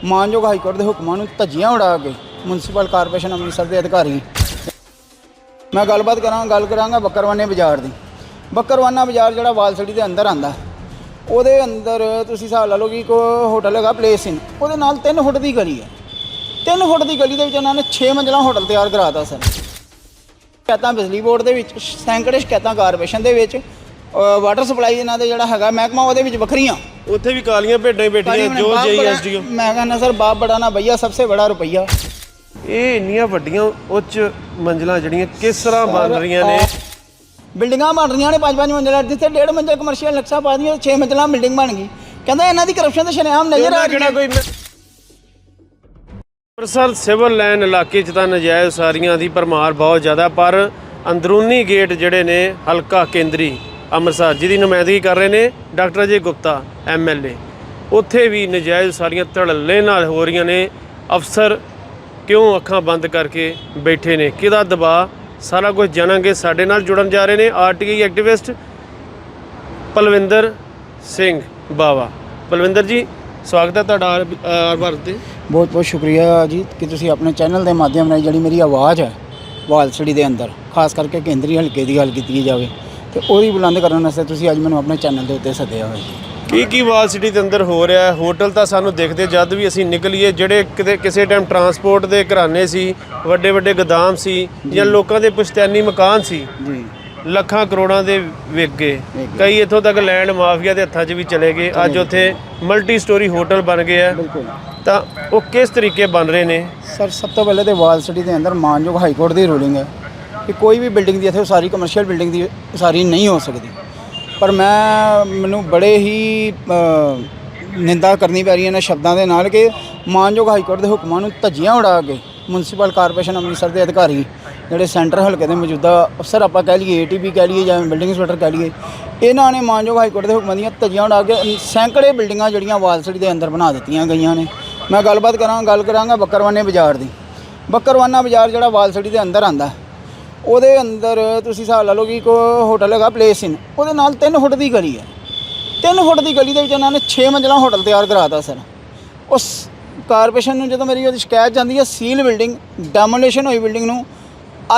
ਮਾਨਯੋਗ high court ਦੇ ਹੁਕਮਾਂ ਨੂੰ ਧੱਜੀਆਂ ਉਡਾ ਕੇ ਮੁਨਸੀਪਲ ਕਾਰਪੋਰੇਸ਼ਨ ਅੰਮ੍ਰਿਤਸਰ ਦੇ ਅਧਿਕਾਰੀ। ਮੈਂ ਗੱਲਬਾਤ ਕਰਾਂ, ਗੱਲ ਕਰਾਂਗਾ ਬੱਕਰਵਾਨੇ ਬਾਜ਼ਾਰ ਦੀ। ਬੱਕਰਵਾਨਾ ਬਾਜ਼ਾਰ ਜਿਹੜਾ ਵਾਲਸੜੀ ਦੇ ਅੰਦਰ ਆਂਦਾ। ਉਹਦੇ ਅੰਦਰ ਤੁਸੀਂ ਹਿਸਾਬ ਲਾ ਲਓ ਕਿ ਕੋ ਹੋਟਲ ਹੈਗਾ ਪਲੇਸ ਇਨ ਉਹਦੇ ਨਾਲ 3 ਫੁੱਟ ਦੀ ਗਲੀ ਹੈ। 3 ਫੁੱਟ ਦੀ ਗਲੀ ਦੇ ਵਿੱਚ ਉਹਨਾਂ ਨੇ 6 ਮੰਜ਼ਲਾ ਹੋਟਲ ਤਿਆਰ ਕਰਾਤਾ ਸਰ। ਸ਼ਿਕਾਇਤਾਂ ਬਿਜਲੀ ਬੋਰਡ ਦੇ ਵਿੱਚ, ਸੈਂਕੜੇ ਸ਼ਿਕਾਇਤਾਂ ਕਾਰਪੋਰੇਸ਼ਨ ਦੇ ਵਿੱਚ ਵਾਟਰ ਸਪਲਾਈ ਇਹਨਾਂ ਦੇ ਜਿਹੜਾ ਹੈਗਾ ਮਹਿਕਮਾ ਉਹਦੇ ਵਿੱਚ ਵੱਖਰੀਆਂ। ਉੱਥੇ ਵੀ ਕਾਲੀਆਂ ਭੇਡਾਂ ਹੀ ਬੈਠੀਆਂ ਜੋ ਬਾਪ ਜਈ ਬੜਾ- ਐਸਡੀਓ ਮੈਂ ਕਹਿੰਦਾ ਸਰ ਬਾਪ ਬੜਾ ਨਾ ਭਈਆ ਸਭ ਤੋਂ ਬੜਾ ਰੁਪਈਆ। ਇਹ ਇੰਨੀਆਂ ਵੱਡੀਆਂ ਉੱਚ ਮੰਜ਼ਲਾਂ ਜਿਹੜੀਆਂ ਕਿਸ ਤਰ੍ਹਾਂ ਬਣ ਰਹੀਆਂ ਨੇ? ਬਿਲਡਿੰਗਾਂ ਬਣ ਰਹੀਆਂ ਨੇ ਪੰਜ ਪੰਜ ਮੰਜ਼ਿਲਾਂ ਜਿੱਥੇ ਡੇਢ ਮੰਜ਼ਿਲ ਕਮਰਸ਼ੀਅਲ ਨਕਸ਼ਾ ਪਾ ਦੀਆਂ 6 ਮੰਜ਼ਿਲਾਂ ਬਿਲਡਿੰਗ ਬਣ ਗਈ। ਕਹਿੰਦਾ ਇਹਨਾਂ ਦੀ ਕਰਪਸ਼ਨ ਤਾਂ ਸ਼ਰੇਆਮ ਨਜ਼ਰ ਆ ਰਹੀ ਹੈ ਕੋਈ ਅੰਮ੍ਰਿਤਸਰ ਸਿਵਲ ਲਾਈਨ ਇਲਾਕੇ 'ਚ ਤਾਂ ਨਜਾਇਜ਼ ਸਾਰੀਆਂ ਦੀ ਭਰਮਾਰ ਬਹੁਤ ਜ਼ਿਆਦਾ ਪਰ ਅੰਦਰੂਨੀ ਗੇਟ ਜਿਹੜੇ ਨੇ ਹਲਕਾ ਕੇਂਦਰੀ। ਅੰਮ੍ਰਿਤਸਰ, ਜਿਹਦੀ ਨੁਮਾਇੰਦਗੀ ਕਰ ਰਹੇ ਨੇ ਡਾਕਟਰ ਅਜੇ ਗੁਪਤਾ ਐਮਐਲਏ ਉੱਥੇ ਵੀ ਨਜਾਇਜ਼ ਸਾਰੀਆਂ ਧੜੱਲੇ ਨਾਲ ਹੋ ਰਹੀਆਂ ਨੇ। ਅਫਸਰ ਕਿਉਂ ਅੱਖਾਂ ਬੰਦ ਕਰਕੇ ਬੈਠੇ ਨੇ? ਕਿਹਦਾ ਦਬਾਅ? ਸਾਰਾ ਕੁਝ ਜਾਣਾਂਗੇ। ਸਾਡੇ ਨਾਲ ਜੁੜਨ ਜਾ ਰਹੇ ਨੇ ਆਰਟੀਆਈ ਐਕਟਿਵਿਸਟ ਪਲਵਿੰਦਰ ਸਿੰਘ ਬਾਵਾ। ਪਲਵਿੰਦਰ ਜੀ, ਸਵਾਗਤ ਹੈ ਤੁਹਾਡਾ ਆਰ ਆਰ ਭਾਰਤ ਤੇ। ਬਹੁਤ ਬਹੁਤ ਸ਼ੁਕਰੀਆ ਜੀ ਕਿ ਤੁਸੀਂ ਆਪਣੇ ਚੈਨਲ ਦੇ ਮਾਧਿਅਮ ਨਾਲ ਜਿਹੜੀ ਮੇਰੀ ਆਵਾਜ਼ ਹੈ, ਵਾਲਸੜੀ ਦੇ ਅੰਦਰ, ਖਾਸ ਕਰਕੇ ਕੇਂਦਰੀ ਹਲਕੇ ਦੀ ਗੱਲ ਕੀਤੀ ਜਾਵੇ। ਤੇ ਉਹਦੀ ਬੁਲੰਦ ਕਰਨ ਵਾਸਤੇ ਤੁਸੀਂ ਅੱਜ ਮੈਨੂੰ ਆਪਣੇ ਚੈਨਲ ਦੇ ਉੱਤੇ ਸੱਦਿਆ ਹੋਇਆ ਜੀ। ਕੀ ਕੀ ਵਾਲ ਸਿਟੀ ਦੇ ਅੰਦਰ ਹੋ ਰਿਹਾ ਹੈ? ਹੋਟਲ ਤਾਂ ਸਾਨੂੰ ਦਿਖਦੇ ਜਦ ਵੀ ਅਸੀਂ ਨਿਕਲੀਏ ਜਿਹੜੇ ਕਿਤੇ ਕਿਸੇ ਟਾਈਮ ਟਰਾਂਸਪੋਰਟ ਦੇ ਘਰਾਨੇ ਸੀ ਵੱਡੇ ਵੱਡੇ ਗੋਦਾਮ ਸੀ ਜਾਂ। ਲੋਕਾਂ ਦੇ ਪੁਸ਼ਤੈਨੀ ਮਕਾਨ ਸੀ ਜੀ। ਲੱਖਾਂ ਕਰੋੜਾਂ ਦੇ ਵਿਕ ਗਏ। ਕਈ ਇੱਥੋਂ ਤੱਕ ਲੈਂਡ ਮਾਫੀਆ ਦੇ ਹੱਥਾਂ 'ਚ ਵੀ ਚਲੇ ਗਏ। ਅੱਜ ਉੱਥੇ ਮਲਟੀ ਸਟੋਰੀ ਹੋਟਲ ਬਣ ਗਏ ਆ ਬਿਲਕੁਲ। ਤਾਂ ਉਹ ਕਿਸ ਤਰੀਕੇ ਬਣ ਰਹੇ ਨੇ? ਸਰ ਸਭ ਤੋਂ ਪਹਿਲੇ ਤੇ ਵਾਲਸਟੀ ਦੇ ਅੰਦਰ ਮਾਨਯੋਗ ਹਾਈ ਕੋਰਟ ਦੀ ਰੂਲਿੰਗ ਹੈ। ਕਿ ਕੋਈ ਵੀ ਬਿਲਡਿੰਗ ਦੀ ਇੱਥੇ ਸਾਰੀ ਕਮਰਸ਼ੀਅਲ ਬਿਲਡਿੰਗ ਦੀ ਸਾਰੀ ਨਹੀਂ ਹੋ ਸਕਦੀ। ਪਰ ਮੈਂ, ਮੈਨੂੰ ਬੜੇ ਹੀ ਨਿੰਦਾ ਕਰਨੀ ਪੈ ਰਹੀ ਹੈ ਇਹਨਾਂ ਸ਼ਬਦਾਂ ਦੇ ਨਾਲ ਕਿ ਮਾਨਯੋਗ ਹਾਈ ਕੋਰਟ ਦੇ ਹੁਕਮਾਂ ਨੂੰ ਧੱਜੀਆਂ ਉਡਾ ਕੇ ਮੁਨਸੀਪਲ ਕਾਰਪੋਰੇਸ਼ਨ ਅੰਮ੍ਰਿਤਸਰ ਦੇ ਅਧਿਕਾਰੀ, ਜਿਹੜੇ ਸੈਂਟਰ ਹਲਕੇ ਦੇ ਮੌਜੂਦਾ ਅਫਸਰ ਆਪਾਂ ਕਹਿ ਲਈਏ ਏਟੀਪੀ ਕਹਿ ਲਈਏ ਜਾਂ ਬਿਲਡਿੰਗ ਇੰਸਪੈਕਟਰ ਕਹਿ ਲਈਏ, ਇਹਨਾਂ ਨੇ ਮਾਨਯੋਗ ਹਾਈ ਕੋਰਟ ਦੇ ਹੁਕਮਾਂ ਦੀਆਂ ਧੱਜੀਆਂ ਉਡਾ ਕੇ ਸੈਂਕੜੇ ਬਿਲਡਿੰਗਾਂ ਜਿਹੜੀਆਂ ਵਾਲਸੜੀ ਦੇ ਅੰਦਰ ਬਣਾ ਦਿੱਤੀਆਂ ਗਈਆਂ ਨੇ। ਮੈਂ ਗੱਲਬਾਤ ਕਰਾਂ, ਗੱਲ ਕਰਾਂਗਾ ਬੱਕਰਵਾਨੇ ਬਾਜ਼ਾਰ ਦੀ। ਬੱਕਰਵਾਨਾ ਬਾਜ਼ਾਰ ਜਿਹੜਾ ਵਾਲਸੜੀ ਦੇ ਅੰਦਰ ਆਂਦਾ ਉਹਦੇ ਅੰਦਰ ਤੁਸੀਂ ਹਿਸਾਬ ਲਾ ਲਓ ਕਿ ਇੱਕ ਹੋਟਲ ਹੈਗਾ ਪਲੇਸ ਇਨ ਉਹਦੇ ਨਾਲ 3 ਫੁੱਟ ਦੀ ਗਲੀ ਹੈ। 3 ਫੁੱਟ ਦੀ ਗਲੀ ਦੇ ਵਿੱਚ ਉਹਨਾਂ ਨੇ 6 ਮੰਜ਼ਲਾ ਹੋਟਲ ਤਿਆਰ ਕਰਾਤਾ ਸਰ ਉਸ ਕਾਰਪੋਰੇਸ਼ਨ ਨੂੰ ਜਦੋਂ ਮੇਰੀ ਉਹਦੀ ਸ਼ਿਕਾਇਤ ਜਾਂਦੀ ਹੈ ਸੀਲ ਬਿਲਡਿੰਗ ਡੈਮੋਲੇਸ਼ਨ ਹੋਈ ਬਿਲਡਿੰਗ ਨੂੰ,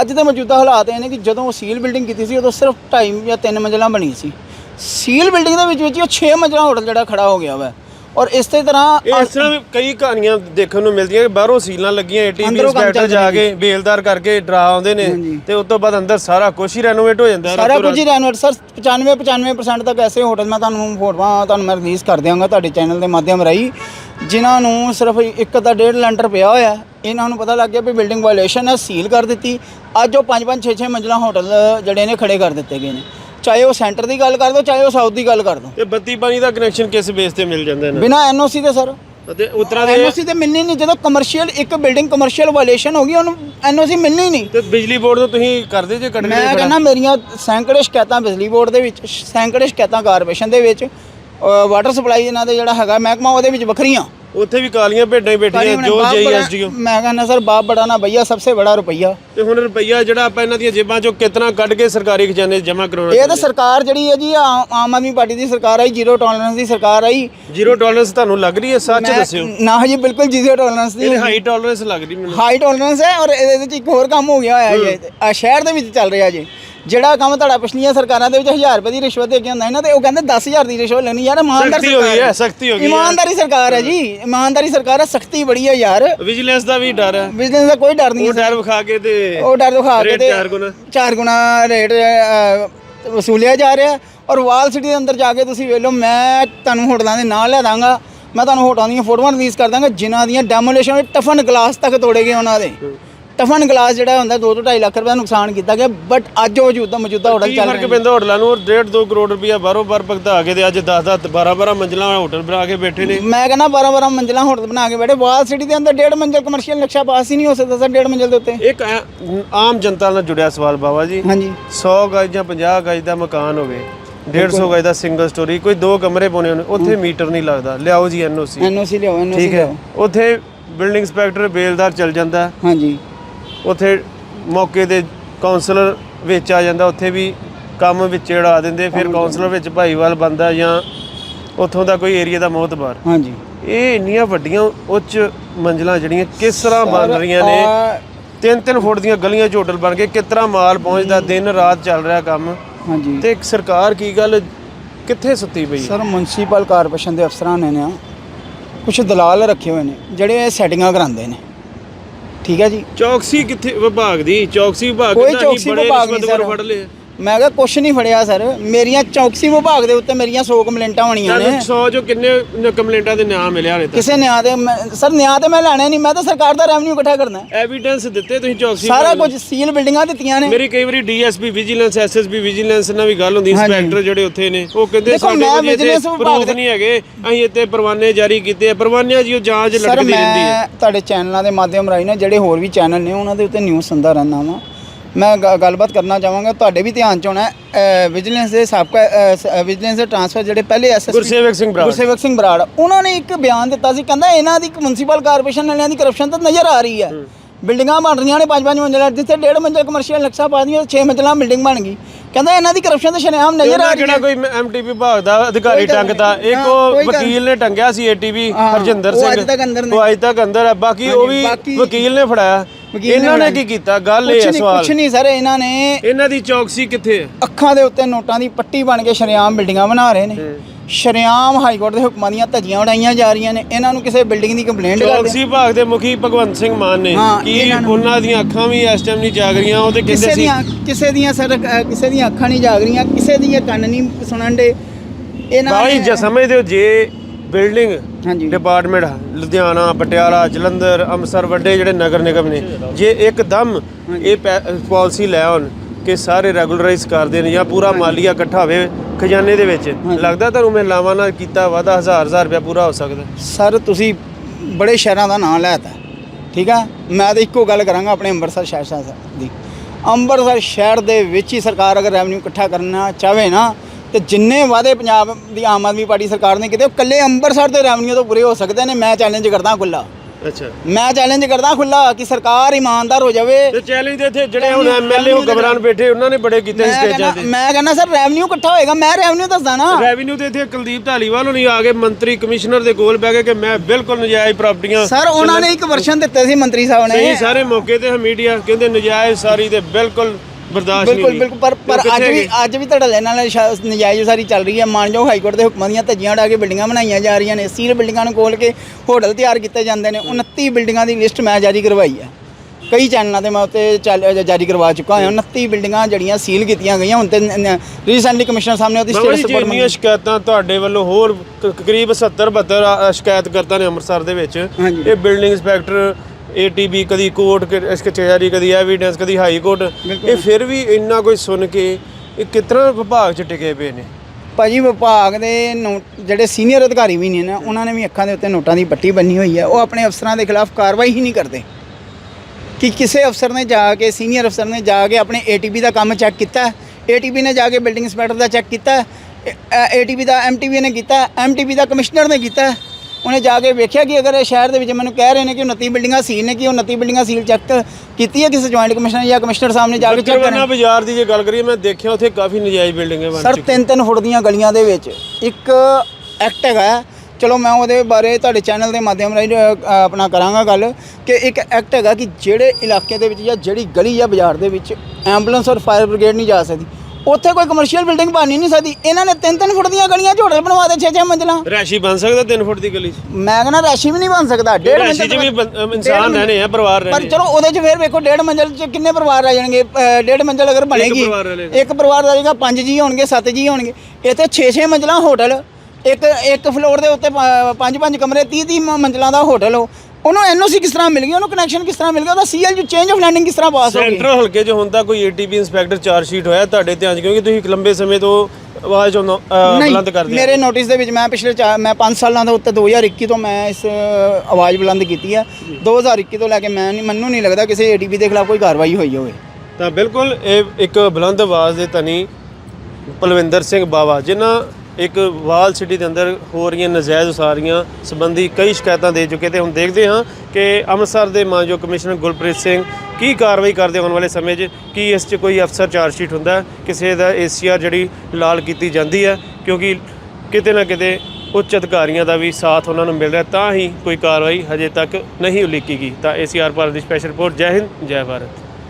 ਅੱਜ ਦੇ ਮੌਜੂਦਾ ਹਾਲਾਤ ਇਹ ਨੇ ਕਿ ਜਦੋਂ ਉਹ ਸੀਲ ਬਿਲਡਿੰਗ ਕੀਤੀ ਸੀ, ਉਦੋਂ ਸਿਰਫ 2.5 ਜਾਂ 3 ਮੰਜ਼ਲਾ ਬਣੀ ਸੀ। ਸੀਲ ਬਿਲਡਿੰਗ ਦੇ ਵਿੱਚ ਵਿੱਚ ਹੀ ਉਹ 6 ਮੰਜ਼ਲਾ ਹੋਟਲ ਜਿਹੜਾ ਖੜਾ ਹੋ ਗਿਆ ਵਾ। ਔਰ ਇਸੇ ਤਰ੍ਹਾਂ ਇਸ ਤਰ੍ਹਾਂ ਕਈ ਕਹਾਣੀਆਂ ਦੇਖਣ ਨੂੰ ਮਿਲਦੀਆਂ ਕਿ ਬਾਹਰੋਂ ਸੀਲਾਂ ਲੱਗੀਆਂ ਏਟੀਪੀ ਇੰਸਪੈਕਟਰ ਜਾ ਕੇ ਬੇਲਦਾਰ ਕਰਕੇ ਡਰਾ ਆਉਂਦੇ ਨੇ ਤੇ ਉਸ ਤੋਂ ਬਾਅਦ ਅੰਦਰ ਸਾਰਾ ਕੁਝ ਹੀ ਰੈਨੋਵੇਟ ਹੋ ਜਾਂਦਾ ਸਾਰਾ ਕੁਝ ਹੀ ਰੈਨੋਵੇਟ ਸਰ 95 95% ਤੱਕ ਐਸੇ ਹੋਟਲ ਮੈਂ ਤੁਹਾਨੂੰ ਫੋਟੋਆਂ ਤੁਹਾਨੂੰ ਮੈਂ ਰਿਲੀਜ਼ ਕਰ ਦਿਆਂਗਾ ਤੁਹਾਡੇ ਚੈਨਲ ਦੇ ਮਾਧਿਅਮ ਰਾਹੀਂ ਜਿਨ੍ਹਾਂ ਨੂੰ ਸਿਰਫ ਇੱਕ ਦਾ ਡੇਢ ਲੈਂਟਰ ਪਿਆ ਹੋਇਆ ਇਹਨਾਂ ਨੂੰ ਪਤਾ ਲੱਗ ਗਿਆ ਵੀ ਬਿਲਡਿੰਗ ਵਾਇਲੇਸ਼ਨ ਹੈ ਸੀਲ ਕਰ ਦਿੱਤੀ। ਅੱਜ ਉਹ 5 5 6 6 ਮੰਜ਼ਲਾ ਹੋਟਲ ਜਿਹੜੇ ਨੇ ਖੜੇ ਕਰ ਦਿੱਤੇ ਗਏ ਨੇ। ਚਾਹੇ ਉਹ ਸੈਂਟਰ ਦੀ ਗੱਲ ਕਰ ਦੋ ਚਾਹੇ ਉਹ ਸਾਊਥ ਦੀ ਗੱਲ ਕਰ ਦੋ। ਤੇ ਬੱਤੀ ਪਾਣੀ ਦਾ ਕਨੈਕਸ਼ਨ ਕਿਸ ਬੇਸ ਤੇ ਮਿਲ ਜਾਂਦਾ ਇਹਨਾਂ ਬਿਨਾ ਐਨਓਸੀ ਦੇ ਸਰ ਅਤੇ ਉਤਰਾ ਦੇ ਐਨਓਸੀ ਤੇ ਮਿਲਣੀ ਨਹੀਂ ਜਦੋਂ ਕਮਰਸ਼ੀਅਲ ਇੱਕ ਬਿਲਡਿੰਗ ਕਮਰਸ਼ੀਅਲ ਵਾਇਲੇਸ਼ਨ ਹੋ ਗਈ ਉਹਨੂੰ ਐਨਓਸੀ ਮਿਲਣੀ ਨਹੀਂ। ਤੇ ਬਿਜਲੀ ਬੋਰਡ ਤੋਂ ਤੁਸੀਂ ਕਰਦੇ ਜੇ ਕੱਢ ਮੈਂ ਕਹਿੰਦਾ ਮੇਰੀਆਂ ਸੈਂਕੜੇ ਸ਼ਿਕਾਇਤਾਂ ਬਿਜਲੀ ਬੋਰਡ ਦੇ ਵਿੱਚ ਸੈਂਕੜੇ ਸ਼ਿਕਾਇਤਾਂ ਕਾਰਪੋਰੇਸ਼ਨ ਦੇ ਵਿੱਚ ਵਾਟਰ ਸਪਲਾਈ ਇਹਨਾਂ ਦੇ ਜਿਹੜਾ ਹੈਗਾ ਮਹਿਕਮਾ ਉਹਦੇ ਵਿੱਚ ਵੱਖਰੀਆਂ। ਉੱਥੇ ਵੀ ਕਾਲੀਆਂ ਭੇਡਾਂ ਹੀ ਬੈਠੀਆਂ ਜੋ ਬਾਪ ਜਈ ਬੜਾ- ਐਸਡੀਓ ਮੈਂ ਕਹਿੰਦਾ ਸਰ ਬਾਪ ਬੜਾ ਨਾ ਭਈਆ ਸਭ ਤੋਂ ਬੜਾ ਰੁਪਈਆ। ਤੇ ਹੁਣ ਰੁਪਈਆ ਜਿਹੜਾ ਆਪਾਂ ਇਹਨਾਂ ਦੀਆਂ ਜੇਬਾਂ ਚੋਂ ਕਿਤਨਾ ਕੱਢ ਕੇ ਸਰਕਾਰੀ ਖਜ਼ਾਨੇ ਜਮ੍ਹਾਂ ਕਰਾਉਣਾ ਇਹ ਤਾਂ ਸਰਕਾਰ ਜਿਹੜੀ ਹੈ ਜੀ ਆਮ ਆਦਮੀ ਪਾਰਟੀ ਦੀ ਸਰਕਾਰ ਆਈ ਜ਼ੀਰੋ ਟੋਲਰੈਂਸ ਦੀ ਸਰਕਾਰ ਆਈ। ਜ਼ੀਰੋ ਟੋਲਰੈਂਸ ਤੁਹਾਨੂੰ ਲੱਗ ਰਹੀ ਹੈ ਸੱਚ ਦੱਸਿਓ। ਨਾ ਜੀ ਬਿਲਕੁਲ ਜ਼ੀਰੋ ਟੋਲਰੈਂਸ ਦੀ ਇਹ ਹਾਈ ਟੋਲਰੈਂਸ ਲੱਗ ਰਹੀ ਮੈਨੂੰ। ਹਾਈ ਟੋਲਰੈਂਸ ਹੈ ਔਰ ਇਹਦੇ ਵਿੱਚ ਇੱਕ ਹੋਰ ਕੰਮ ਹੋ ਗਿਆ ਹੋਇਆ ਜੀ ਆ ਸ਼ਹਿਰ ਦੇ ਵਿੱਚ ਚੱਲ ਰਿਹਾ ਜੀ। ਜਿਹੜਾ ਕੰਮ ਤੁਹਾਡਾ ਪਿਛਲੀਆਂ ਸਰਕਾਰਾਂ ਦੇ ਵਿੱਚ 1000 ਰੁਪਏ ਦੀ ਰਿਸ਼ਵਤ ਦੇ ਕੇ ਹੁੰਦਾ ਇਹਨਾਂ ਤੇ ਉਹ ਕਹਿੰਦੇ 10000 ਦੀ ਰਿਸ਼ਵਤ ਲੈਣੀ ਯਾਰ ਇਮਾਨਦਾਰ ਸਖਤੀ ਹੋ ਗਈ ਹੈ, ਸਖਤੀ ਹੋ ਗਈ ਹੈ। ਇਮਾਨਦਾਰੀ ਸਰਕਾਰ ਹੈ ਜੀ ਇਮਾਨਦਾਰੀ ਸਰਕਾਰ ਹੈ ਸਖਤੀ ਬੜੀ ਹੈ ਯਾਰ। ਵਿਜੀਲੈਂਸ ਦਾ ਵੀ ਡਰ ਹੈ। ਬਿਜ਼ਨਸ ਦਾ ਕੋਈ ਡਰ ਨਹੀਂ ਉਹ ਡਰ ਵਿਖਾ ਕੇ ਤੇ ਉਹ ਡਰ ਦਿਖਾ ਕੇ ਤੇ ਚਾਰ ਗੁਣਾ। ਚਾਰ ਗੁਣਾ ਰੇਟ ਵਸੂਲਿਆ ਜਾ ਰਿਹਾ। ਔਰ ਵਾਲ ਸਿਟੀ ਦੇ ਅੰਦਰ ਜਾ ਕੇ ਤੁਸੀਂ ਵੇਖ ਲਓ ਮੈਂ ਤੁਹਾਨੂੰ ਹੋਟਲਾਂ ਦੇ ਨਾਂ ਲੈ ਦਾਂਗਾ। ਮੈਂ ਤੁਹਾਨੂੰ ਹੋਟਲਾਂ ਦੀਆਂ ਫੋਟੋਆਂ ਰਿਲੀਜ਼ ਕਰ ਦਾਂਗਾ ਜਿਨ੍ਹਾਂ ਦੀਆਂ ਡੈਮੋਲੇਸ਼ਨ ਟਫਨ ਗਲਾਸ ਤੱਕ ਤੋੜੇ ਗਏ ਉਹਨਾਂ ਦੇ। ਟਫਨ ਗਲਾਸ ਜਿਹੜਾ ਹੁੰਦਾ 2 ਤੋਂ 2.5 ਲੱਖ ਰੁਪਏ ਦਾ ਨੁਕਸਾਨ ਕੀਤਾ ਗਿਆ ਬਟ ਅੱਜ ਉਹ ਮੌਜੂਦਾ ਮੌਜੂਦਾ ਹੋਟਲ ਕੀ ਚੱਲ ਫ਼ਰਕ ਰਿਹਾ ਪੈਂਦਾ ਹੋਟਲਾਂ ਨੂੰ? 1.5 2 ਕਰੋੜ ਰੁਪਇਆ ਬਾਹਰੋਂ ਬਾਹਰ ਭਗਤਾ ਕੇ ਤੇ ਅੱਜ 10 10 12 12 ਮੰਜ਼ਲਾਂ ਹੋਟਲ ਬਣਾ ਕੇ ਬੈਠੇ ਨੇ। ਮੈਂ ਕਹਿੰਦਾ 12 12 ਮੰਜ਼ਿਲਾਂ ਹੋਟਲ ਬਣਾ ਕੇ ਬੈਠੇ ਵਾਲ ਸਿਟੀ ਦੇ ਅੰਦਰ ਡੇਢ ਮੰਜ਼ਿਲ ਕਮਰਸ਼ੀਅਲ ਨਕਸ਼ਾ ਪਾਸ ਹੀ ਨਹੀਂ ਹੋ ਸਕਦਾ ਸਰ ਡੇਢ ਮੰਜ਼ਿਲ ਦੇ ਉੱਤੇ। ਇੱਕ ਐ- ਆਮ ਜਨਤਾ ਨਾਲ ਜੁੜਿਆ ਸਵਾਲ ਬਾਬਾ ਜੀ। ਹਾਂਜੀ। 100 ਗਜ ਜਾਂ 50 ਗਜ ਦਾ ਮਕਾਨ ਹੋਵੇ 150 ਗਜ ਦਾ ਸਿੰਗਲ ਸਟੋਰੀ ਕੋਈ ਦੋ ਕਮਰੇ ਪਾਉਣੇ ਹੋਣ ਉੱਥੇ ਮੀਟਰ ਨਹੀਂ ਲੱਗਦਾ। ਲਿਆਓ ਜੀ ਐਨਓਸੀ ਐਨਓਸੀ ਲਿਆਓ ਐਨਓਸੀ ਠੀਕ ਹੈ। ਉੱਥੇ ਬਿਲਡਿੰਗ ਇੰਸਪੈਕਟਰ ਬੇਲਦਾਰ ਚੱਲ ਜਾਂਦਾ। ਹਾਂਜੀ। ਉੱਥੇ ਮੌਕੇ ਤੇ ਕਾਉਂਸਲਰ ਵਿੱਚ ਆ ਜਾਂਦਾ ਉੱਥੇ ਵੀ ਕੰਮ ਵਿੱਚ ਉਡਾ ਦਿੰਦੇ ਫਿਰ ਕਾਉਂਸਲਰ ਵਿੱਚ ਭਾਈਵਾਲ ਬੰਦਾ ਜਾਂ ਉੱਥੋਂ ਦਾ ਕੋਈ ਏਰੀਆ ਦਾ ਮੋਹਤਬਾਰ ਹਾਂਜੀ। ਇਹ ਇੰਨੀਆਂ ਵੱਡੀਆਂ ਉੱਚ ਮੰਜ਼ਲਾਂ ਜਿਹੜੀਆਂ ਕਿਸ ਤਰ੍ਹਾਂ ਬਣ ਰਹੀਆਂ ਨੇ? ਤਿੰਨ ਤਿੰਨ ਫੁੱਟ ਦੀਆਂ ਗਲੀਆਂ 'ਚ ਹੋਟਲ ਬਣ ਕੇ ਕਿਸ ਤਰ੍ਹਾਂ ਮਾਲ ਪਹੁੰਚਦਾ ਦਿਨ ਰਾਤ ਚੱਲ ਰਿਹਾ ਕੰਮ? ਹਾਂਜੀ। ਤੇ ਇੱਕ ਸਰਕਾਰ ਕੀ ਗੱਲ ਕਿੱਥੇ ਸੁੱਤੀ ਪਈ? ਸਰ ਮੁਨਸੀਪਲ ਕਾਰਪੋਰੇਸ਼ਨ ਦੇ ਅਫਸਰਾਂ ਨੇ ਨਾ ਕੁਝ ਦਲਾਲ ਰੱਖੇ ਹੋਏ ਨੇ ਜਿਹੜੇ ਇਹ ਸੈਟਿੰਗਾਂ ਕਰਾਉਂਦੇ ਨੇ। ਠੀਕ ਹੈ ਜੀ? ਚੌਕਸੀ ਕਿੱਥੇ ਵਿਭਾਗ ਦੀ? ਚੌਕਸੀ ਵਿਭਾਗ ਕੋਈ ਚੌਕਸੀ ਬੜੇ ਵਿਭਾਗ ਨਹੀਂ ਸਰ। ਫੜ ਲਏ। ਮੈਂ ਕਿਹਾ ਕੁਛ ਨਹੀਂ ਫੜਿਆ ਸਰ। ਮੇਰੀਆਂ ਚੌਕਸੀ ਵਿਭਾਗ ਦੇ ਉੱਤੇ ਮੇਰੀਆਂ 100 ਕੰਪਲੇਂਟਾਂ ਹੋਣੀਆਂ ਨੇ। ਤੁਹਾਨੂੰ 100 ਚੋਂ ਕਿੰਨੇ ਨ- ਕੰਪਲੇਂਟਾਂ ਦੇ ਨਾਮ ਮਿਲਿਆ ਹਲੇ ਤੱਕ? ਕਿਸੇ ਨਿਆਂ ਦੇ ਮੈਂ- ਸਰ ਨਿਆਂ ਤੇ ਮੈਂ ਲੈਣਾ ਨਹੀਂ। ਮੈਂ ਤਾਂ ਸਰਕਾਰ ਦਾ ਰੈਵਨਿਊ ਇਕੱਠਾ ਕਰਨਾ। ਹੈ। ਐਵੀਡੈਂਸ ਦਿੱਤੇ ਤੁਸੀਂ ਚੌਕਸੀ ਸਾਰਾ ਕੁਝ ਸੀਲ ਬਿਲਡਿੰਗਾਂ ਦਿੱਤੀਆਂ ਨੇ। ਮੇਰੀ ਕਈ ਵਾਰੀ ਡੀਐਸਪੀ ਵਿਜੀਲੈਂਸ ਐਸਐਸਪੀ ਵਿਜੀਲੈਂਸ ਨਾਲ ਵੀ ਗੱਲ ਹੁੰਦੀ ਹਾਂਜੀ। ਇੰਸਪੈਕਟਰ ਜਿਹੜੇ ਉੱਥੇ ਨੇ ਉਹ ਕਹਿੰਦੇ ਦੇਖੋ, ਸਾਡੇ ਮੈਂ ਕੋਲ vigilance ਵਿਭਾਗ ਪ੍ਰੂਫ ਦੇ- ਨਹੀਂ ਹੈਗੇ। ਅਸੀਂ ਇੱਥੇ ਪਰਵਾਨੇ ਜਾਰੀ ਕੀਤੇ ਆ। ਪਰਵਾਨਿਆਂ ਜੀ ਉਹ ਜਾਂਚ ਸਰ ਲਟਕਦੀ ਰਹਿੰਦੀ ਹੈ। ਮੈਂ ਤੁਹਾਡੇ ਚੈਨਲਾਂ ਦੇ ਮਾਧਿਅਮ ਰਾਹੀਂ ਨਾ ਜਿਹੜੇ ਹੋਰ ਵੀ ਚੈਨਲ ਨੇ ਉਹਨਾਂ ਦੇ ਉੱਤੇ ਨਿਊਜ਼ ਸੁਣਦਾ ਰਹਿੰਦਾ ਵਾਂ। ਮੈਂ ਗੱਲਬਾਤ ਕਰਨਾ ਚਾਹਾਂਗਾ ਤੁਹਾਡੇ ਵੀ ਧਿਆਨ ਚ ਹੋਣਾ ਵਿਜੀਲੈਂਸ ਦੇ ਸਾਬਕਾ ਵਿਜੀਲੈਂਸ ਦੇ ਟ੍ਰਾਂਸਫਰ ਜਿਹੜੇ ਪਹਿਲੇ ਐਸਐਸਪੀ ਗੁਰਸੇਵਕ ਸਿੰਘ ਬਰਾੜ। ਗੁਰਸੇਵਕ ਸਿੰਘ ਬਰਾੜ ਉਹਨਾਂ ਨੇ ਇੱਕ ਬਿਆਨ ਦਿੱਤਾ ਸੀ ਕਹਿੰਦਾ ਇਹਨਾਂ ਦੀ ਮਿਊਨਿਸਪਲ ਕਾਰਪੋਰੇਸ਼ਨ ਵਾਲਿਆਂ ਦੀ ਕਰਪਸ਼ਨ ਤਾਂ ਨਜ਼ਰ ਆ ਰਹੀ ਹੈ। ਬਿਲਡਿੰਗਾਂ ਬਣ ਰਹੀਆਂ ਨੇ ਪੰਜ ਪੰਜ ਮੰਜ਼ਿਲਾਂ ਜਿੱਥੇ ਡੇਢ ਮੰਜ਼ਿਲ ਕਮਰਸ਼ੀਅਲ ਨਕਸ਼ਾ ਪਾ ਦੀਆਂ 6 ਮੰਜ਼ਿਲਾਂ ਬਿਲਡਿੰਗ ਬਣ ਗਈ। ਕਹਿੰਦਾ ਇਹਨਾਂ ਦੀ ਕਰਪਸ਼ਨ ਤਾਂ ਸ਼ਰੇਆਮ ਨਜ਼ਰ ਆ ਰਹੀ ਕਿਹੜਾ ਹੈ। ਕੋਈ ਐਮਟੀਪੀ ਵਿਭਾਗ ਦਾ ਅਧਿਕਾਰੀ ਟੰਗਦਾ। ਇੱਕ ਉਹ ਵਕੀਲ ਨੇ ਟੰਗਿਆ ਸੀ ਏਟੀਵੀ ਹਾਂ, ਹਰਜਿੰਦਰ ਉਹ ਸਿੰਘ। ਅੱਜ ਤੱਕ ਅੰਦਰ ਨੇ। ਉਹ ਅੱਜ ਤੱਕ ਅੰਦਰ ਹੈ। ਬਾਕੀ ਉਹ ਵੀ ਵਕੀਲ ਨੇ ਫੜਾਇਆ। ਵਕੀਲ ਇਹਨਾਂ ਨੇ। ਕੀ ਕੀਤਾ? ਗੱਲ ਇਹ ਹੈ ਸਵਾਲ। ਕੁਛ ਨਹੀਂ ਸਰ ਇਹਨਾਂ ਨੇ ਇਹਨਾਂ ਦੀ ਚੌਕਸੀ ਕਿੱਥੇ? ਹੈ ਅੱਖਾਂ ਦੇ ਉੱਤੇ ਨੋਟਾਂ ਦੀ ਪੱਟੀ ਬਣ ਕੇ ਸ਼ਰੇਆਮ ਬਿਲਡਿੰਗਾਂ ਬਣਾ ਰਹੇ ਨੇ। ਸ਼ਰੇਆਮ ਹਾਈ ਕੋਰਟ ਦੇ ਹੁਕਮਾਂ ਦੀਆਂ ਧੱਜੀਆਂ ਉਡਾਈਆਂ ਜਾ ਰਹੀਆਂ ਨੇ। ਇਹਨਾਂ ਨੂੰ ਕਿਸੇ ਬਿਲਡਿੰਗ ਦੀ ਕੰਪਲੇਂਟ ਕਰਦੇ। ਚੌਕਸੀ ਵਿਭਾਗ ਦੇ ਮੁਖੀ ਭਗਵੰਤ ਸਿੰਘ ਮਾਨ ਨੇ। ਕੀ ਉਹਨਾਂ ਦੀਆਂ ਅੱਖਾਂ ਵੀ ਇਸ ਟਾਈਮ ਨਹੀਂ ਜਾਗ ਰਹੀਆਂ? ਉਹ ਤੇ ਕਿਸੇ ਦੀਆਂ ਕਿਸੇ ਦੀਆਂ ਸਰ ਕਿਸੇ ਦੀਆਂ ਅੱਖਾਂ ਨਹੀਂ ਜਾਗ ਰਹੀਆਂ। ਕਿਸੇ ਦੀਆਂ ਕੰਨ ਨਹੀਂ ਸੁਣਨ ਦੇ। ਇਹਨਾਂ ਬਾਈ ਜੇ ਸਮਝਦੇ ਹੋ ਜੇ ਬਿਲਡਿੰਗ ਹਾਂਜੀ। ਡਿਪਾਰਟਮੈਂਟ ਲੁਧਿਆਣਾ ਪਟਿਆਲਾ ਜਲੰਧਰ ਅੰਮ੍ਰਿਤਸਰ ਵੱਡੇ ਜਿਹੜੇ ਨਗਰ ਨਿਗਮ ਨੇ ਜੇ ਇੱਕਦਮ ਇਹ ਪਾਲਿਸੀ ਲੈ ਆਉਣ ਕਿ ਸਾਰੇ ਰੈਗੂਲਰਾਈਜ਼ ਕਰਦੇ ਨੇ ਜਾਂ ਪੂਰਾ ਮਾਲੀਆ ਇਕੱਠਾ ਹੋਵੇ ਖਜ਼ਾਨੇ ਦੇ ਵਿੱਚ ਲੱਗਦਾ ਤੁਹਾਨੂੰ ਮਹਿਲਾਵਾਂ ਨਾਲ ਕੀਤਾ ਵਾਦਾ ਹਜ਼ਾਰ ਹਜ਼ਾਰ ਰੁਪਇਆ ਪੂਰਾ ਹੋ ਸਕਦਾ? ਸਰ ਤੁਸੀਂ ਬੜੇ ਸ਼ਹਿਰਾਂ ਦਾ ਨਾਮ ਲੈਤਾ ਠੀਕ ਆ? ਮੈਂ ਤਾਂ ਇੱਕੋ ਗੱਲ ਕਰਾਂਗਾ ਆਪਣੇ ਅੰਮ੍ਰਿਤਸਰ ਸ਼ਹਿਰ ਸ਼ਾਹ ਦੀ। ਅੰਮ੍ਰਿਤਸਰ ਸ਼ਹਿਰ ਦੇ ਵਿੱਚ ਹੀ ਸਰਕਾਰ ਅਗਰ ਰੈਵਨਿਊ ਇਕੱਠਾ ਕਰਨਾ ਚਾਹਵੇ ਨਾ ਤੇ ਜਿੰਨੇ ਵਾਅਦੇ ਪੰਜਾਬ ਦੀ ਆਮ ਆਦਮੀ ਪਾਰਟੀ ਸਰਕਾਰ ਨੇ ਕੀਤੇ ਉਹ ਇਕੱਲੇ ਅੰਮ੍ਰਿਤਸਰ ਦੇ ਰੈਵਨਿਊ ਤੋਂ ਪੂਰੇ ਹੋ ਸਕਦੇ ਨੇ ਮੈਂ ਚੈਲੰਜ ਕਰਦਾ ਖੁੱਲਾ ਅੱਛਾ। ਮੈਂ ਚੈਲੰਜ ਕਰਦਾ ਖੁੱਲਾ ਕਿ ਸਰਕਾਰ ਇਮਾਨਦਾਰ ਹੋ ਜਾਵੇ। ਤੇ ਚੈਲੰਜ ਦੇ ਇੱਥੇ ਜਿਹੜੇ ਹੁਣ ਐਮਐਲਏ ਉਹ ਗਬਰਾਂ ਬੈਠੇ ਉਹਨਾਂ ਨੇ ਬੜੇ ਕੀਤੇ ਸਟੇਜਾਂ ਤੇ ਮੈਂ ਕਹਿੰਦਾ ਸਰ ਰੈਵਨਿਊ ਇਕੱਠਾ ਹੋਏਗਾ ਮੈਂ ਰੈਵਨਿਊ ਦੱਸਦਾ ਨਾ। ਰੈਵਨਿਊ ਤੇ ਇੱਥੇ ਕੁਲਦੀਪ ਢਾਲੀਵਾਲ ਹੁਣੀ ਆ ਕੇ ਮੰਤਰੀ ਕਮਿਸ਼ਨਰ ਦੇ ਕੋਲ ਬਹਿ ਕੇ ਕਿ ਮੈਂ ਬਿਲਕੁਲ ਨਜਾਇਜ਼ ਪ੍ਰਾਪਰਟੀਆਂ ਸਰ ਉਹਨਾਂ ਨੇ ਇੱਕ ਵਰਸ਼ਨ ਦਿੱਤੇ ਸੀ ਮੰਤਰੀ ਸਾਹਿਬ ਨੇ। ਸਹੀ ਸਾਰੇ ਮੌਕੇ ਤੇ ਮੀਡੀਆ ਕਹਿੰਦੇ ਨਜਾਇਜ਼ ਸਾਰੀ ਤੇ ਬਿਲਕੁਲ ਬਰਦਾਸ਼ਤ ਨਹੀਂ ਬਿਲਕੁਲ। ਬਿਲਕੁਲ ਪਰ ਪਰ ਅੱਜ ਵੀ? ਅੱਜ ਵੀ ਧੜੱਲੇ ਨਾਲ ਸ਼ਾ- ਨਜਾਇਜ਼ ਸਾਰੀ ਚੱਲ ਰਹੀ ਹੈ। ਮਾਨਯੋਗ ਹਾਈ ਕੋਰਟ ਦੇ ਹੁਕਮਾਂ ਦੀਆਂ ਧੱਜੀਆਂ ਉਡਾ ਕੇ ਬਿਲਡਿੰਗਾਂ ਬਣਾਈਆਂ ਜਾ ਰਹੀਆਂ ਨੇ। ਸੀਲ ਬਿਲਡਿੰਗਾਂ ਨੂੰ ਖੋਲ ਕੇ ਹੋਟਲ ਤਿਆਰ ਕੀਤੇ ਜਾਂਦੇ ਨੇ। 29 ਬਿਲਡਿੰਗਾਂ ਦੀ ਲਿਸਟ ਮੈਂ ਜਾਰੀ ਕਰਵਾਈ ਹੈ। ਕਈ ਚੈਨਲਾਂ ਤੇ ਮੈਂ ਉੱਤੇ ਜਾਰੀ ਕਰਵਾ ਚੁੱਕਾ ਹਾਂ। 29 ਬਿਲਡਿੰਗਾਂ ਜਿਹੜੀਆਂ ਸੀਲ ਕੀਤੀਆਂ ਗਈਆਂ ਹੁਣ ਤੇ ਰੀਸੈਂਟਲੀ ਕਮਿਸ਼ਨਰ ਸਾਹਮਣੇ ਉਹਦੀ ਸਟੇਟਸ ਰਿਪੋਰਟ ਇੰਨੀਆਂ ਸ਼ਿਕਾਇਤਾਂ ਤੁਹਾਡੇ ਵੱਲੋਂ ਹੋਰ ਕ- ਕਰੀਬ 70 72 ਸ਼ਿਕਾਇਤਕਰਤਾ ਨੇ ਅੰਮ੍ਰਿਤਸਰ ਦੇ ਵਿੱਚ। ਇਹ ਬਿਲਡਿੰਗ ਇੰਸਪੈਕਟਰ ਏਟੀਬੀ ਕਦੀ ਕੋਰਟ ਕਚਹਿਰੀ ਕਦੀ ਐਵੀਡੈਂਸ ਕਦੀ ਹਾਈ ਕੋਰਟ ਇਹ ਫਿਰ ਵੀ ਇੰਨਾ ਕੋਈ ਸੁਣ ਕੇ ਇਹ ਕਿਤਨਾ ਵਿਭਾਗ 'ਚ ਟਿਕੇ ਪਏ ਨੇ? ਭਾਜੀ ਵਿਭਾਗ ਦੇ ਜਿਹੜੇ ਸੀਨੀਅਰ ਅਧਿਕਾਰੀ ਵੀ ਨੇ ਨਾ ਉਹਨਾਂ ਨੇ ਵੀ ਅੱਖਾਂ ਦੇ ਉੱਤੇ ਨੋਟਾਂ ਦੀ ਪੱਟੀ ਬੰਨੀ ਹੋਈ ਹੈ ਉਹ ਆਪਣੇ ਅਫਸਰਾਂ ਦੇ ਖਿਲਾਫ ਕਾਰਵਾਈ ਹੀ ਨਹੀਂ ਕਰਦੇ। ਕਿ ਕਿਸੇ ਅਫਸਰ ਨੇ ਜਾ ਕੇ ਸੀਨੀਅਰ ਅਫਸਰ ਨੇ ਜਾ ਕੇ ਆਪਣੇ ਏਟੀਪੀ ਦਾ ਕੰਮ ਚੈੱਕ ਕੀਤਾ। ਏਟੀਪੀ ਨੇ ਜਾ ਕੇ ਬਿਲਡਿੰਗ ਇੰਸਪੈਕਟਰ ਦਾ ਚੈੱਕ ਕੀਤਾ। ਏਟੀਪੀ ਦਾ ਐਮਟੀਵੀ ਨੇ ਕੀਤਾ। ਐਮਟੀਵੀ ਦਾ ਕਮਿਸ਼ਨਰ ਨੇ ਕੀਤਾ। ਉਹਨੇ ਜਾ ਕੇ ਵੇਖਿਆ ਕਿ ਅਗਰ ਇਹ ਸ਼ਹਿਰ ਦੇ ਵਿੱਚ ਮੈਨੂੰ ਕਹਿ ਰਹੇ ਨੇ ਕਿ 29 ਬਿਲਡਿੰਗਾਂ ਸੀਲ ਨੇ ਕਿ ਉਹ 29 ਬਿਲਡਿੰਗਾਂ ਸੀਲ ਚੈੱਕ ਕੀਤੀ ਹੈ ਕਿਸੇ ਜੁਆਇੰਟ ਕਮਿਸ਼ਨਰ ਜਾਂ ਕਮਿਸ਼ਨਰ ਸਾਹਮਣੇ ਜਾ ਕੇ ਚੈੱਕ ਕਰਨ? ਬਾਜ਼ਾਰ ਦੀ ਜੇ ਗੱਲ ਕਰੀਏ ਮੈਂ ਦੇਖਿਆ ਉੱਥੇ ਕਾਫੀ ਨਜਾਇਜ਼ ਬਿਲਡਿੰਗਾਂ ਬਣ ਸਰ ਤਿੰਨ ਤਿੰਨ ਫੁੱਟ ਦੀਆਂ ਗਲੀਆਂ ਦੇ ਵਿੱਚ ਇੱਕ ਐਕਟ ਹੈਗਾ। ਚਲੋ ਮੈਂ ਉਹਦੇ ਬਾਰੇ ਤੁਹਾਡੇ ਚੈਨਲ ਦੇ ਮਾਧਿਅਮ ਰਾਹੀਂ ਆਪਣਾ ਕਰਾਂਗਾ ਗੱਲ ਕਿ ਇੱਕ ਐਕਟ ਹੈਗਾ ਕਿ ਜਿਹੜੇ ਇਲਾਕੇ ਦੇ ਵਿੱਚ ਜਾਂ ਜਿਹੜੀ ਗਲੀ ਜਾਂ ਬਾਜ਼ਾਰ ਦੇ ਵਿੱਚ ਐਂਬੂਲੈਂਸ ਔਰ ਫਾਇਰ ਬ੍ਰਿਗੇਡ ਨਹੀਂ ਜਾ ਸਕਦੀ। ਉੱਥੇ ਕੋਈ ਕਮਰਸ਼ੀਅਲ ਬਿਲਡਿੰਗ ਬਣ ਹੀ ਨਹੀਂ ਸਕਦੀ। ਇਹਨਾਂ ਨੇ ਤਿੰਨ ਤਿੰਨ ਫੁੱਟ ਦੀਆਂ ਗਲੀਆਂ ਝੋਟਲ ਬਣਵਾ ਦੇ 6-6 ਮੰਜ਼ਲਾਂ। ਰੈਸ਼ੀ ਬਣ ਸਕਦਾ 3 ਫੁੱਟ ਦੀ ਗਲੀ 'ਚ? ਮੈਂ ਕਹਿੰਦਾ ਰਾਸ਼ੀ ਵੀ ਨਹੀਂ ਬਣ ਸਕਦਾ ਡੇਢ ਰੈਸ਼ੀ 'ਚ ਵੀ ਬੰ- ਅਮ ਇਨਸਾਨ ਰਹਿਣੇ ਆ ਪਰਿਵਾਰ ਪਰ ਰਹਿਣੇ ਆ। ਚਲੋ ਉਹਦੇ 'ਚ ਫੇਰ ਵੇਖੋ ਡੇਢ ਮੰਜ਼ਿਲ 'ਚ ਕਿੰਨੇ ਪਰਿਵਾਰ ਰਹਿ ਜਾਣਗੇ? ਅ, ਡੇਢ ਮੰਜ਼ਿਲ ਅਗਰ ਬਣੇਗੀ ਪਰਿਵਾਰ ਰਹਿ ਲਏਗਾ। ਇੱਕ ਪਰਿਵਾਰ ਦਾ ਜੇਗਾ ਪੰਜ ਜੀ ਹੋਣਗੇ ਸੱਤ ਜੀ ਹੋਣਗੇ। ਇੱਥੇ 6-6 ਮੰਜ਼ਲਾਂ ਹੋਟਲ ਇੱਕ ਇੱਕ ਫਲੋਰ ਦੇ ਉੱਤੇ ਪ- ਪੰਜ ਪੰਜ ਕਮਰੇ 30 30 ਮੰਜ਼ਲਾਂ ਦਾ ਹੋਟਲ। ਹੋ ਉਹਨੂੰ ਐਨਓਸੀ ਕਿਸ ਤਰ੍ਹਾਂ ਮਿਲ ਗਈ? ਉਹਨੂੰ ਕਨੈਕਸ਼ਨ ਕਿਸ ਤਰ੍ਹਾਂ ਮਿਲ ਗਿਆ ਉਹਦਾ ਸੀਐਲ ਚੇਂਜ ਆਫ ਲੈਂਡਿੰਗ ਕਿਸ ਤਰ੍ਹਾਂ ਪਾਸ ਹੋ ਗਈ? ਸੈਂਟਰਲ ਹਲਕੇ 'ਚ ਹੁੰਦਾ ਕੋਈ ਏਟੀਪੀ ਇੰਸਪੈਕਟਰ ਚਾਰਜ ਸ਼ੀਟ ਹੋਇਆ ਤੁਹਾਡੇ ਧਿਆਨ 'ਚ? ਕਿਉਂਕਿ ਤੁਸੀਂ ਇੱਕ ਲੰਬੇ ਸਮੇਂ ਤੋਂ ਆਵਾਜ਼ ਅਹ ਬੁਲੰਦ ਕਰਦੇ ਮੇਰੇ ਨੋਟਿਸ ਦੇ ਵਿੱਚ ਮੈਂ ਪਿਛਲੇ ਮੈਂ 5 ਸਾਲਾਂ ਦੇ ਉੱਤੇ 2021 ਤੋਂ ਮੈਂ ਇਸ ਆਵਾਜ਼ ਬੁਲੰਦ ਕੀਤੀ ਹੈ। 2021 ਤੋਂ ਲੈ ਕੇ ਮੈਂ ਨਹੀਂ ਮੈਨੂੰ ਨਹੀਂ ਲੱਗਦਾ ਕਿਸੇ ਏਟੀਪੀ ਦੇ ਖਿਲਾਫ ਕੋਈ ਕਾਰਵਾਈ ਹੋਈ ਹੋਵੇ। ਤਾਂ ਬਿਲਕੁਲ ਇਹ ਇੱਕ ਬੁਲੰਦ ਆਵਾਜ਼ ਦੇ ਧਨੀ ਪਲਵਿੰਦਰ ਸਿੰਘ ਬਾਵਾ ਜਿਨ੍ਹਾਂ ਇੱਕ ਵਾਲ ਸਿਟੀ ਦੇ ਅੰਦਰ ਹੋ ਰਹੀਆਂ ਨਜਾਇਜ਼ ਉਸਾਰੀਆਂ ਸੰਬੰਧੀ ਕਈ ਸ਼ਿਕਾਇਤਾਂ ਦੇ ਚੁੱਕੇ ਤੇ ਹੁਣ ਦੇਖਦੇ ਹਾਂ ਕਿ ਅੰਮ੍ਰਿਤਸਰ ਦੇ ਮਾਨਯੋਗ ਕਮਿਸ਼ਨਰ ਗੁਰਪ੍ਰੀਤ ਸਿੰਘ ਕੀ ਕਾਰਵਾਈ ਕਰਦੇ ਆਉਣ ਵਾਲੇ ਸਮੇਂ 'ਚ, ਕੀ ਇਸ 'ਚ ਕੋਈ ਅਫਸਰ ਚਾਰਜ ਸ਼ੀਟ ਹੁੰਦਾ ਕਿਸੇ ਦਾ ਏਸੀਆਰ ਜਿਹੜੀ ਲਾਲ ਕੀਤੀ ਜਾਂਦੀ ਹੈ, ਕਿਉਂਕਿ ਕਿਤੇ ਨਾ ਕਿਤੇ ਉੱਚ ਅਧਿਕਾਰੀਆਂ ਦਾ ਵੀ ਸਾਥ ਉਹਨਾਂ ਨੂੰ ਮਿਲ ਰਿਹਾ ਤਾਂ ਹੀ ਕੋਈ ਕਾਰਵਾਈ ਹਜੇ ਤੱਕ ਨਹੀਂ ਉਲੀਕੀ ਗਈ। ਤਾਂ ਏਸੀਆਰ ਭਾਰਤ ਦੀ ਸਪੈਸ਼ਲ ਰਿਪੋਰਟ ਜੈ ਹਿੰਦ, ਜੈ ਭਾਰਤ।